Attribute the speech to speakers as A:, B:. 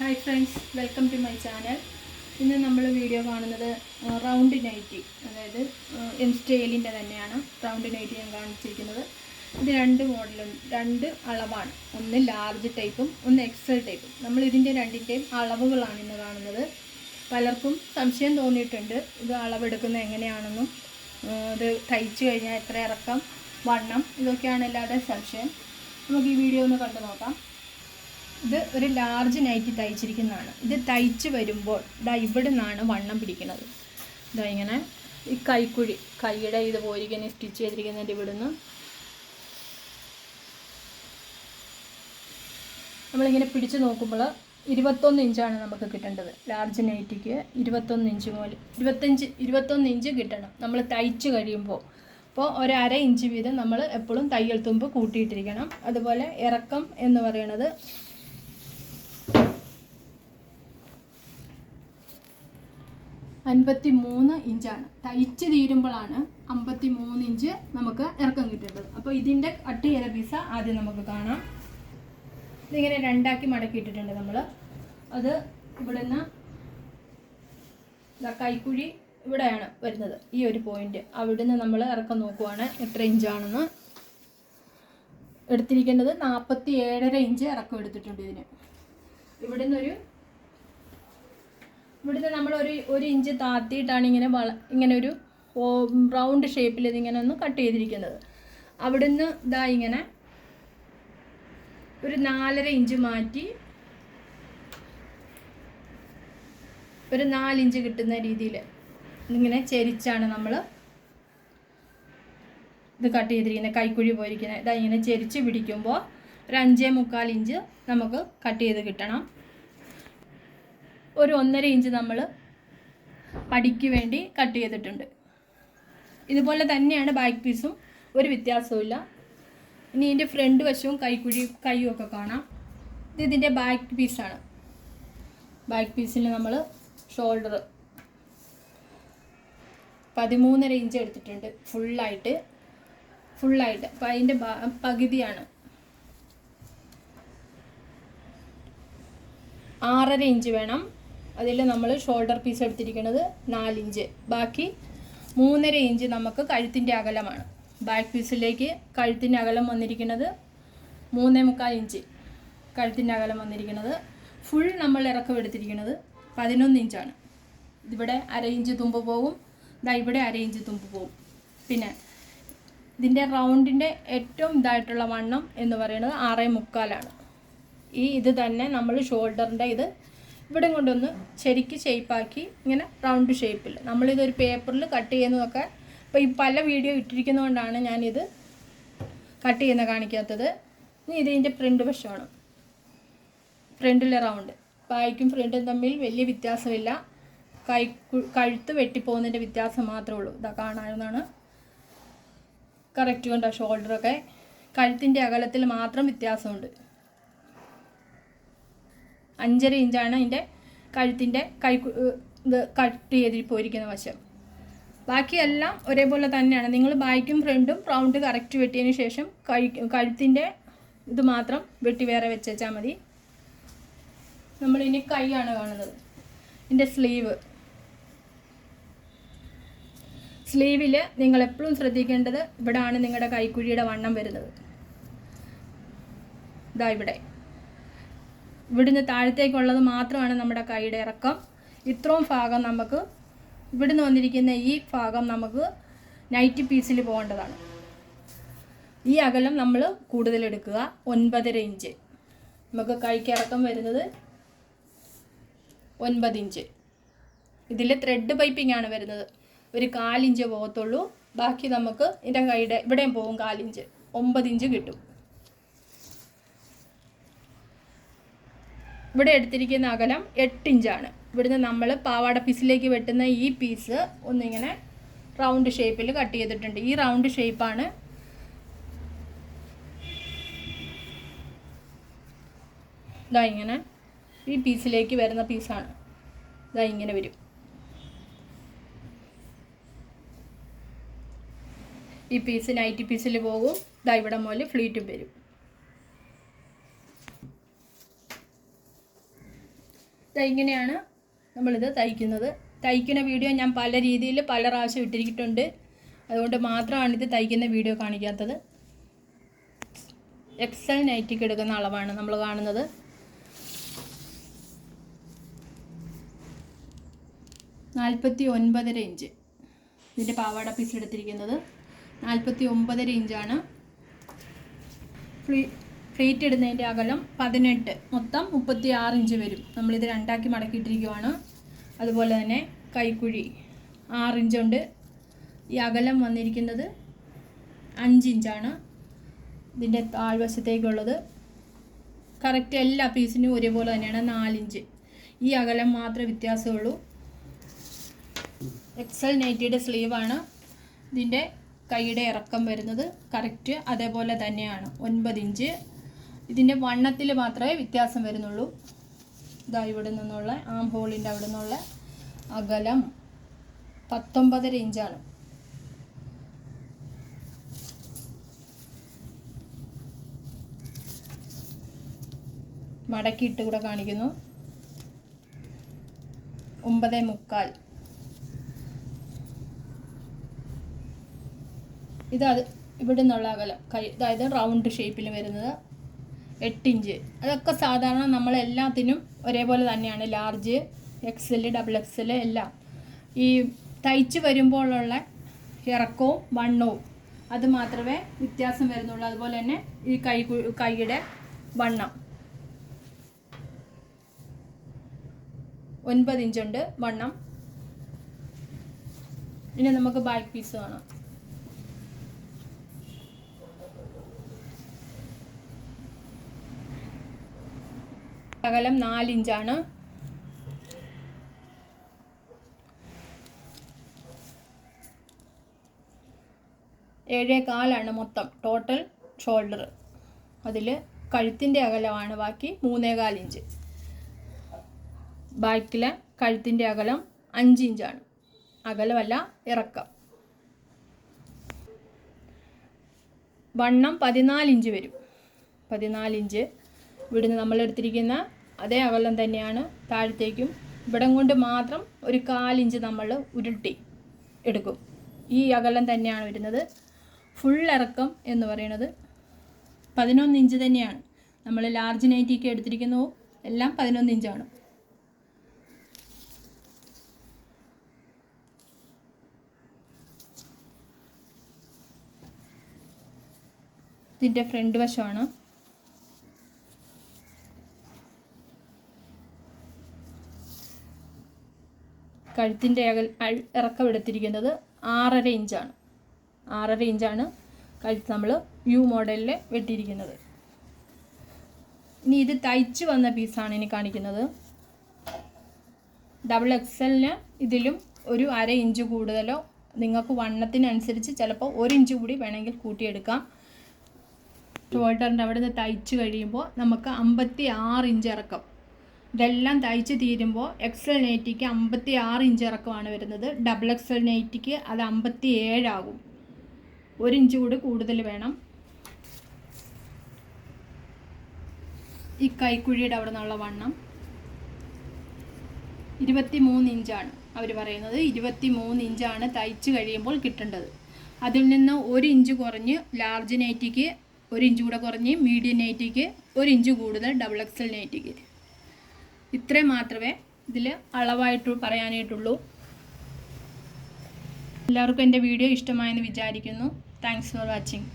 A: Hi friends welcome to my channel ഇന്ന് നമ്മൾ video കാണുന്നത് റൗണ്ട് നൈറ്റി അതായത് എം സ്റ്റൈലിന്റെ തന്നെയാണ് റൗണ്ട് നൈറ്റി ഞാൻ കാണിച്ചിരിക്കുന്നത്. ഇത് രണ്ട് മോഡലും രണ്ട് അളവാണ്. ഒന്ന് ലാർജ് ടൈപ്പും ഒന്ന് എക്സൽ ടൈപ്പും നമ്മൾ ഇതിന്റെ രണ്ടിന്റെയും അളവുകളാണ് ഇന്ന് കാണുന്നത്. പലർക്കും സംശയം തോന്നിയിട്ടുണ്ട് ഇത് അളവെടുക്കുന്നത് എങ്ങനെയാണെന്നും ഇത് തയ്ച്ചു കഴിഞ്ഞാൽ എത്ര ഇറക്കം വണ്ണം ഇതൊക്കെയാണ് എല്ലാവരുടെയും സംശയം. നമുക്ക് ഈ വീഡിയോ ഒന്ന് കണ്ടു നോക്കാം ഇത് ഒരു ലാർജ് നൈറ്റി തയ്ച്ചിരിക്കുന്നതാണ്. ഇത് തയ്ച്ച് വരുമ്പോൾ ഇതാ ഇവിടെ നിന്നാണ് വണ്ണം പിടിക്കുന്നത്. ഇതാ ഇങ്ങനെ ഈ കൈക്കുഴി കൈയുടെ ഇത് പോയിരിക്കുന്ന സ്റ്റിച്ച് ചെയ്തിരിക്കുന്നതിന്റെ ഇവിടുന്ന് നമ്മളിങ്ങനെ പിടിച്ച് നോക്കുമ്പോൾ ഇരുപത്തൊന്ന് ഇഞ്ചാണ് നമുക്ക് കിട്ടേണ്ടത്. ലാർജ് നൈറ്റിക്ക് ഇരുപത്തൊന്ന് ഇഞ്ച് മുതൽ ഇരുപത്തഞ്ച് ഇരുപത്തൊന്ന് ഇഞ്ച് കിട്ടണം. നമ്മൾ തയ്ച്ച് കഴിയുമ്പോൾ. അപ്പോൾ ഒരര ഇഞ്ച് വീതം നമ്മൾ എപ്പോഴും തയ്യൽ തുമ്പ് കൂട്ടിയിട്ടിരിക്കണം. അതുപോലെ ഇറക്കം എന്ന് പറയുന്നത് അൻപത്തി മൂന്ന് ഇഞ്ചാണ്. തയ്ച്ച് തീരുമ്പോഴാണ് അമ്പത്തി മൂന്ന് ഇഞ്ച് നമുക്ക് ഇറക്കം കിട്ടേണ്ടത്. അപ്പോൾ ഇതിന്റെ കട്ട് ചെയ്ത പീസ ആദ്യം നമുക്ക് കാണാം. ഇതിങ്ങനെ രണ്ടാക്കി മടക്കിയിട്ടിട്ടുണ്ട് നമ്മൾ അത് ഇവിടെ നിന്ന് കൈക്കുഴി ഇവിടെയാണ് വരുന്നത്. ഈ ഒരു പോയിന്റ് അവിടുന്ന് നമ്മൾ ഇറക്കം നോക്കുവാണ് എത്ര ഇഞ്ചാണെന്ന്. എടുത്തിരിക്കേണ്ടത് നാൽപ്പത്തി ഏഴര ഇഞ്ച് ഇറക്കം എടുത്തിട്ടുണ്ട് ഇതിന്. ഇവിടുന്ന് ഒരു ഇവിടുന്ന് നമ്മൾ ഒരു ഒരു ഇഞ്ച് താത്തിയിട്ടാണ് ഇങ്ങനെ വള ഇങ്ങനെ ഒരു റൗണ്ട് ഷേപ്പിൽ ഇതിങ്ങനെ ഒന്ന് കട്ട് ചെയ്തിരിക്കുന്നത്. അവിടുന്ന് ഇതാ ഇങ്ങനെ ഒരു നാലര ഇഞ്ച് മാറ്റി ഒരു നാലിഞ്ച് കിട്ടുന്ന രീതിയിൽ ഇങ്ങനെ ചെരിച്ചാണ് നമ്മൾ ഇത് കട്ട് ചെയ്തിരിക്കുന്നത്. കൈക്കുഴി പോയിരിക്കുന്നത്. ഇതാ ഇങ്ങനെ ചെരിച്ച് പിടിക്കുമ്പോൾ ഒരു അഞ്ചേ മുക്കാൽ ഇഞ്ച് നമുക്ക് കട്ട് ചെയ്ത് കിട്ടണം. ഒരു ഒന്നര ഇഞ്ച് നമ്മൾ പടിക്ക് വേണ്ടി കട്ട് ചെയ്തിട്ടുണ്ട്. ഇതുപോലെ തന്നെയാണ് ബാക്ക് പീസും ഒരു വ്യത്യാസവുമില്ല. ഇനി ഇതിന്റെ ഫ്രണ്ട് വശവും കൈക്കുഴി കൈയും ഒക്കെ കാണാം. ഇത് ഇതിന്റെ ബാക്ക് പീസാണ് ബാക്ക് പീസിൽ നമ്മൾ ഷോൾഡർ പതിമൂന്നര ഇഞ്ച് എടുത്തിട്ടുണ്ട്. ഫുള്ളായിട്ട് ഫുള്ളായിട്ട് അപ്പം അതിന്റെ പകുതിയാണ്. ആറര ഇഞ്ച് വേണം. അതിൽ നമ്മൾ ഷോൾഡർ പീസ് എടുത്തിരിക്കുന്നത് നാലിഞ്ച് ബാക്കി മൂന്നര ഇഞ്ച് നമുക്ക് കഴുത്തിന്റെ അകലമാണ്. ബാക്ക് പീസിലേക്ക് കഴുത്തിന്റെ അകലം വന്നിരിക്കുന്നത് മൂന്നേ മുക്കാൽ ഇഞ്ച് കഴുത്തിന്റെ അകലം വന്നിരിക്കുന്നത് ഫുൾ നമ്മൾ ഇറക്കം എടുത്തിരിക്കുന്നത് പതിനൊന്ന് ഇഞ്ചാണ് ഇവിടെ അര ഇഞ്ച് തുമ്പ് പോകും. ഇതാ ഇവിടെ അര ഇഞ്ച് തുമ്പ് പോകും. പിന്നെ ഇതിന്റെ റൗണ്ടിന്റെ ഏറ്റവും ഇതായിട്ടുള്ള വണ്ണം എന്ന് പറയുന്നത് ആറേ മുക്കാലാണ്. ഈ ഇത് തന്നെ നമ്മൾ ഷോൾഡറിന്റെ ഇത് ഇവിടെ കൊണ്ടൊന്ന് ശരിക്ക് ഷേപ്പാക്കി ഇങ്ങനെ റൗണ്ട് ഷേപ്പിൽ നമ്മളിതൊരു പേപ്പറിൽ കട്ട് ചെയ്യുന്നതൊക്കെ ഇപ്പോൾ ഈ പല വീഡിയോ ഇട്ടിരിക്കുന്നതുകൊണ്ടാണ് ഞാനിത് കട്ട് ചെയ്യുന്ന കാണിക്കാത്തത്. ഇനി ഇതിന്റെ ഫ്രണ്ട് വശമാണ്. ഫ്രണ്ടിലെ റൗണ്ട് കായ്ക്കും ഫ്രണ്ടും തമ്മിൽ വലിയ വ്യത്യാസമില്ല. കൈ കഴുത്ത് വെട്ടിപ്പോകുന്നതിന്റെ വ്യത്യാസം മാത്രമേ ഉള്ളൂ. ഇതാ കാണാവുന്നതാണ്. കറക്റ്റ് കൊണ്ടാണ് ഷോൾഡറൊക്കെ കഴുത്തിന്റെ അകലത്തിൽ മാത്രം വ്യത്യാസമുണ്ട്. അഞ്ചര ഇഞ്ചാണ് അതിന്റെ കഴുത്തിന്റെ കൈ ഇത് കട്ട് ചെയ്തിട്ട് പോയിരിക്കുന്ന വശം. ബാക്കിയെല്ലാം ഒരേപോലെ തന്നെയാണ്. നിങ്ങൾ ബാക്കും ഫ്രണ്ടും റൗണ്ട് കറക്റ്റ് വെട്ടിയതിന് ശേഷം കൈ കഴുത്തിന്റെ ഇത് മാത്രം വെട്ടി വേറെ വെച്ചാൽ മതി. നമ്മളിനി കൈയാണ് കാണുന്നത്. ഇതിന്റെ സ്ലീവ്. സ്ലീവിൽ നിങ്ങൾ എപ്പോഴും ശ്രദ്ധിക്കേണ്ടത് ഇവിടെയാണ് നിങ്ങളുടെ കൈക്കുഴിയുടെ വണ്ണം വരുന്നത്. ഇതാ ഇവിടെ. ഇവിടുന്ന് താഴത്തേക്കുള്ളത് മാത്രമാണ് നമ്മുടെ കൈയുടെ ഇറക്കം. ഇത്രയും ഭാഗം നമുക്ക് ഇവിടുന്ന് വന്നിരിക്കുന്ന ഈ ഭാഗം നമുക്ക് നൈറ്റ് പീസിൽ പോകേണ്ടതാണ്. ഈ അകലം നമ്മൾ കൂടുതലെടുക്കുക ഒൻപതര ഇഞ്ച് നമുക്ക് കൈക്ക് ഇറക്കം വരുന്നത് ഒൻപത് ഇഞ്ച് ഇതിൽ ത്രെഡ് പൈപ്പിംഗ് ആണ് വരുന്നത്. ഒരു കാലിഞ്ച് പോകത്തുള്ളൂ. ബാക്കി നമുക്ക് ഇതിന്റെ കൈയുടെ ഇവിടെയും പോകും കാലിഞ്ച് ഒമ്പത് ഇഞ്ച് കിട്ടും. ഇവിടെ എടുത്തിരിക്കുന്ന അകലം എട്ട് ഇഞ്ചാണ്. ഇവിടുന്ന് നമ്മൾ പാവാട പീസിലേക്ക് വെട്ടുന്ന ഈ പീസ് ഒന്നിങ്ങനെ റൗണ്ട് ഷേപ്പിൽ കട്ട് ചെയ്തിട്ടുണ്ട്. ഈ റൗണ്ട് ഷേപ്പാണ് ഇതാ ഇങ്ങനെ ഈ പീസിലേക്ക് വരുന്ന പീസാണ് ഇതാ ഇങ്ങനെ വരും. ഈ പീസ് നൈറ്റി പീസിൽ പോകും. ഇതാ ഇവിടെ മുതൽ ഫ്ലീറ്റും വരും. ഇങ്ങനെയാണ് നമ്മളിത് തയ്ക്കുന്നത്. തയ്ക്കുന്ന വീഡിയോ ഞാൻ പല രീതിയിൽ പല പ്രാവശ്യം ഇട്ടിരിക്കിട്ടുണ്ട് അതുകൊണ്ട് മാത്രമാണ് ഇത് തയ്ക്കുന്ന വീഡിയോ കാണിക്കാത്തത്. എക്സൽ നൈറ്റിക്ക് എടുക്കുന്ന അളവാണ് നമ്മൾ കാണുന്നത്. നാൽപ്പത്തി ഒൻപതര ഇഞ്ച് ഇതിന്റെ പാവാട പീസ് എടുത്തിരിക്കുന്നത്. നാൽപ്പത്തി ഒമ്പതര ഇഞ്ചാണ്. ഫ്ലീ ഫ്ലീറ്റ് ഇടുന്നതിന്റെ അകലം പതിനെട്ട്. മൊത്തം മുപ്പത്തി ആറ് ഇഞ്ച് വരും. നമ്മളിത് രണ്ടാക്കി മടക്കിയിട്ടിരിക്കുവാണ്. അതുപോലെ തന്നെ കൈക്കുഴി ആറിഞ്ചുണ്ട് ഈ അകലം വന്നിരിക്കുന്നത് അഞ്ചിഞ്ചാണ് ഇതിന്റെ താഴ്വശത്തേക്കുള്ളത്. കറക്റ്റ് എല്ലാ പീസിനും ഒരേപോലെ തന്നെയാണ് നാലിഞ്ച് ഈ അകലം മാത്രമേ വ്യത്യാസമുള്ളൂ. എക്സൽ നൈറ്റിയുടെ സ്ലീവാണ് ഇതിന്റെ കൈയുടെ ഇറക്കം വരുന്നത്. കറക്റ്റ് അതേപോലെ തന്നെയാണ്. ഒൻപത് ഇഞ്ച്. ഇതിന്റെ വണ്ണത്തിൽ മാത്രമേ വ്യത്യാസം വരുന്നുള്ളൂ. ഇതാ ഇവിടെ നിന്നുള്ള ആം ഹോളിന്റെ അവിടെ നിന്നുള്ള അകലം പത്തൊമ്പതര ഇഞ്ചാണ്. മടക്കിയിട്ട് കൂടെ കാണിക്കുന്നു. ഒമ്പത് മുക്കാൽ. ഇത് ഇവിടെ നിന്നുള്ള അകലം. കൈ അതായത് റൗണ്ട് ഷേപ്പിൽ വരുന്നത് എട്ട് ഇഞ്ച് അതൊക്കെ സാധാരണ നമ്മൾ എല്ലാത്തിനും ഒരേപോലെ തന്നെയാണ്. Large X L double X L എല്ലാം. ഈ തയ്ച്ച് വരുമ്പോഴുള്ള ഇറക്കവും വണ്ണവും. അത് മാത്രമേ വ്യത്യാസം വരുന്നുള്ളൂ. അതുപോലെ തന്നെ ഈ കൈ കൈയുടെ വണ്ണം. ഒൻപത് ഇഞ്ചുണ്ട് വണ്ണം. ഇനി നമുക്ക് ബാക്ക് പീസ് കാണാം. അകലം നാലിഞ്ചാണ്. ഏഴേ കാലാണ് മൊത്തം. ടോട്ടൽ ഷോൾഡർ അതിൽ കഴുത്തിന്റെ അകലമാണ് ബാക്കി മൂന്നേകാൽ ഇഞ്ച് ബാക്കിലെ കഴുത്തിന്റെ അകലം അഞ്ച് ഇഞ്ചാണ് അകലമല്ല ഇറക്കം. വണ്ണം പതിനാലിഞ്ച് വരും. പതിനാല് ഇഞ്ച് ഇവിടുന്ന് നമ്മൾ എടുത്തിരിക്കുന്ന അതേ അകലം തന്നെയാണ് താഴത്തേക്കും. ഇവിടം കൊണ്ട് മാത്രം ഒരു കാലിഞ്ച് നമ്മൾ ഉരുട്ടി എടുക്കും. ഈ അകലം തന്നെയാണ് വരുന്നത്. ഫുൾ ഇറക്കം എന്ന് പറയുന്നത് പതിനൊന്ന് ഇഞ്ച് തന്നെയാണ്. നമ്മൾ ലാർജ് നൈറ്റിക്ക് എടുത്തിരിക്കുന്നു എല്ലാം പതിനൊന്ന് ഇഞ്ചാണ് ഇതിന്റെ ഫ്രണ്ട് വശമാണ്. കഴുത്തിന്റെ അകൽ ഇറക്കം എടുത്തിരിക്കുന്നത് ആറര ഇഞ്ചാണ്. ആറര ഇഞ്ചാണ് കഴുത്ത് നമ്മൾ യു മോഡലിൽ വെട്ടിയിരിക്കുന്നത്. ഇനി ഇത് തയ്ച്ച് വന്ന പീസാണ് ഇനി കാണിക്കുന്നത്. ഡബിൾ എക്സലിന് ഇതിലും ഒരു അര ഇഞ്ച് കൂടുതലോ നിങ്ങൾക്ക് വണ്ണത്തിനനുസരിച്ച് ചിലപ്പോൾ ഒരു ഇഞ്ച് കൂടി വേണമെങ്കിൽ കൂട്ടിയെടുക്കാം. ഷോൾഡറിന്റെ അവിടെ നിന്ന് തയ്ച്ച് കഴിയുമ്പോൾ നമുക്ക് അമ്പത്തി ആറ് ഇഞ്ച് ഇറക്കം. ഇതെല്ലാം തയ്ച്ച് തീരുമ്പോൾ എക്സൽ നൈറ്റിക്ക് അമ്പത്തി ആറ് ഇഞ്ച് ഇറക്കമാണ് വരുന്നത്. ഡബിൾ എക്സൽ നൈറ്റിക്ക് അത് അമ്പത്തി ഏഴാകും ഒരു ഇഞ്ച് കൂടി കൂടുതൽ വേണം. ഈ കൈക്കുഴിയുടെ അവിടെ നിന്നുള്ള വണ്ണം ഇരുപത്തി മൂന്ന് ഇഞ്ചാണ്. അവർ പറയുന്നത് ഇരുപത്തി മൂന്ന് ഇഞ്ചാണ് തയ്ച്ച് കഴിയുമ്പോൾ കിട്ടേണ്ടത്. അതിൽ നിന്ന് ഒരു ഇഞ്ച് കുറഞ്ഞ് ലാർജ് നൈറ്റിക്ക് ഒരു ഇഞ്ച് കൂടെ കുറഞ്ഞ് മീഡിയം നൈറ്റിക്ക് ഒരു ഇഞ്ച് കൂടുതൽ ഡബിൾ എക്സൽ നൈറ്റിക്ക് ഇത്രയും മാത്രമേ ഇതിൽ അളവായിട്ട് പറയാനായിട്ടുള്ളൂ. എല്ലാവർക്കും എന്റെ വീഡിയോ ഇഷ്ടമായെന്ന് വിചാരിക്കുന്നു. Thanks for watching